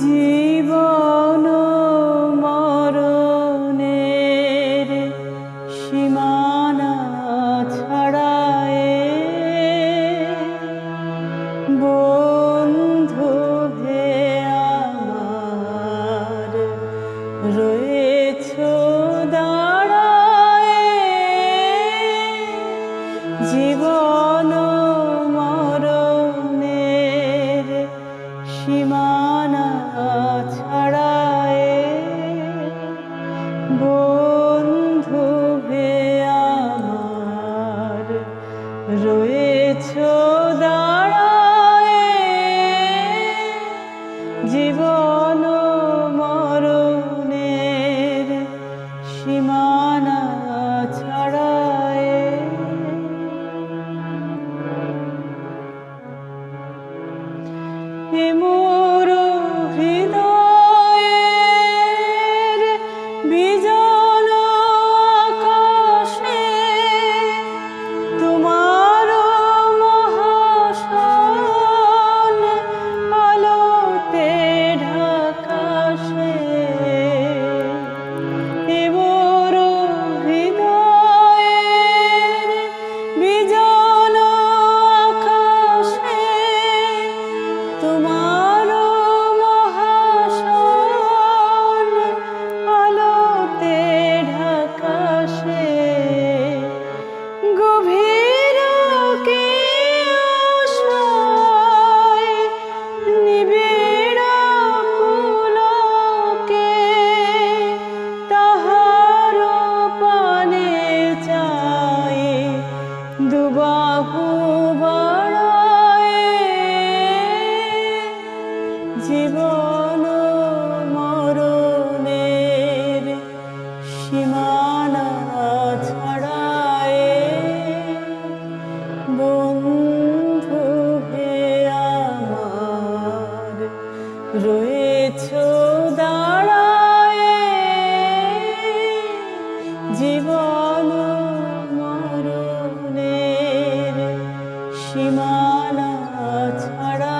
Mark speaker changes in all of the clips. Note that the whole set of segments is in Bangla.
Speaker 1: জীবন মরণের সীমানা ছাড়ায়ে বন্ধু হে আমার রয়েছ দাঁড়ায়ে জীবন সীমানা ছাড়ায়ে হে জীবন মরণের সীমানা ছাড়ায় বন্ধু হে আমার রয়েছ দাঁড়ায় জীবন মরণের সীমানা ছাড়ায়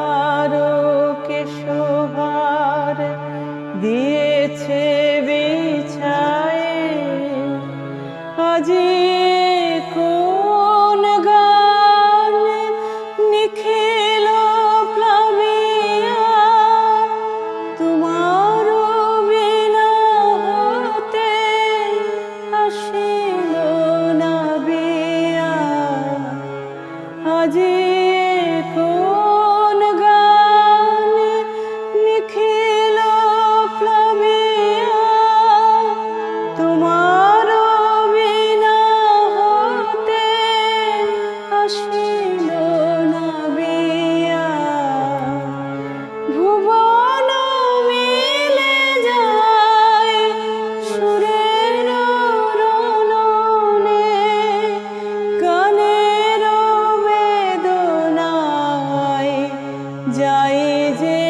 Speaker 1: আজি কোন গান? নিখিল প্লাবিয়া তোমার বিনা হতে আসিল না বিয়া। আজি যাই যে